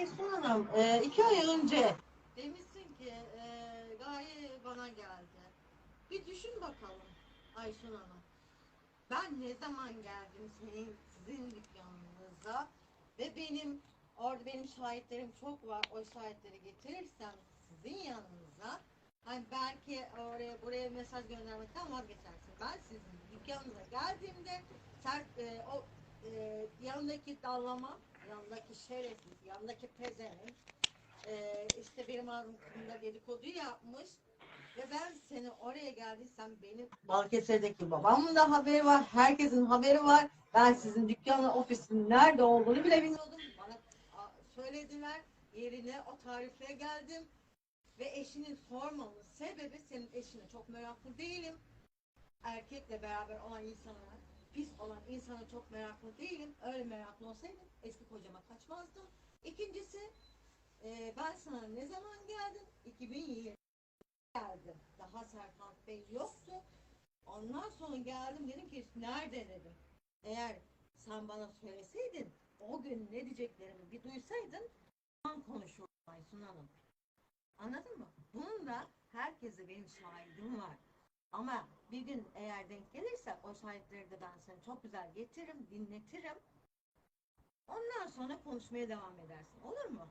Aysun Hanım, e, iki ay önce demişsin ki e, Gaye bana geldi. Bir düşün bakalım Aysun Hanım. Ben ne zaman geldim senin, sizin dükkanınıza ve benim orada benim şahitlerim çok var. O şahitleri getirirsem sizin yanınıza hani belki oraya buraya mesaj göndermekten vazgeçersin. Ben sizin dükkanınıza geldiğimde sen e, o e, yanındaki dallama, yanındaki şerefsiz, yanındaki pezevenk e, işte benim hakkımda dedikodu yapmış ve ben seni oraya geldiysem benim Balıkesir'deki babamın da haberi var, herkesin haberi var. Ben sizin dükkanın, ofisin nerede olduğunu bile bilmiyordum. Bana söylediler, yerine o tarifle geldim. Ve eşinin sormamın sebebi senin eşine çok meraklı değilim. Erkekle beraber olan insana, pis olan insana çok meraklı değilim. Öyle meraklı olsaydım eski kocama kaçmazdım. İkincisi, e, ben sana ne zaman geldim? 2020 geldim. Daha Serkan Bey yoktu. Ondan sonra geldim dedim ki nerede dedim. Eğer sen bana söyleseydin o gün ne diyeceklerimi bir duysaydın ben konuşurdum Aysun Hanım. Anladın mı? Bunun da herkese benim şahidim var. Ama bir gün eğer denk gelirse o şahitleri de ben sana çok güzel getiririm, dinletirim. Ondan sonra konuşmaya devam edersin. Olur mu?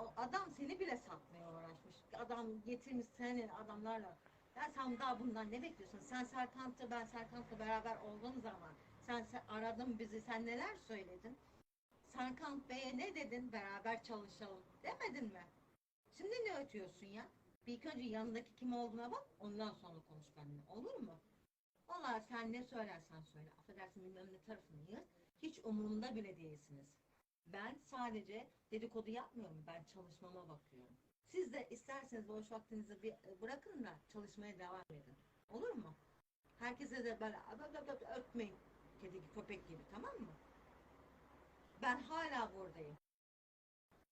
O adam seni bile satmaya uğraşmış. Adam getirmiş senin adamlarla. Ya sen daha bundan ne bekliyorsun? Sen Serkant'la ben Serkant'la beraber olduğum zaman sen, sen aradın bizi sen neler söyledin? Serkant Bey'e ne dedin? Beraber çalışalım demedin mi? Şimdi ne ötüyorsun ya? Bir ilk önce yanındaki kim olduğuna bak ondan sonra konuş benimle. Olur mu? Vallahi sen ne söylersen söyle. Affedersin bilmem ne tarafını yığ. Hiç umurumda bile değilsiniz. Ben sadece dedikodu yapmıyorum. Ben çalışmama bakıyorum. Siz de isterseniz boş vaktinizi bir e, bırakın da çalışmaya devam edin. Olur mu? Herkese de böyle öp öp öp öpmeyin. Kedi köpek gibi tamam mı? Ben hala buradayım.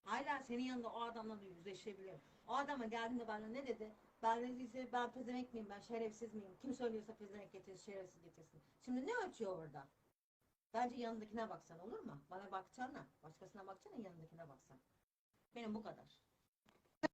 Hala senin yanında o adamla da yüzleşebilirim. O adama geldiğinde bana ne dedi? Ben dediyse ben pezevenk miyim, ben şerefsiz miyim? Kim söylüyorsa pezevenk getirsin, şerefsiz getirsin. Şimdi ne ötüyor orada? Bence yanındakine baksan olur mu? Bana bakacağına, başkasına bakacağına yanındakine baksan. Benim bu kadar.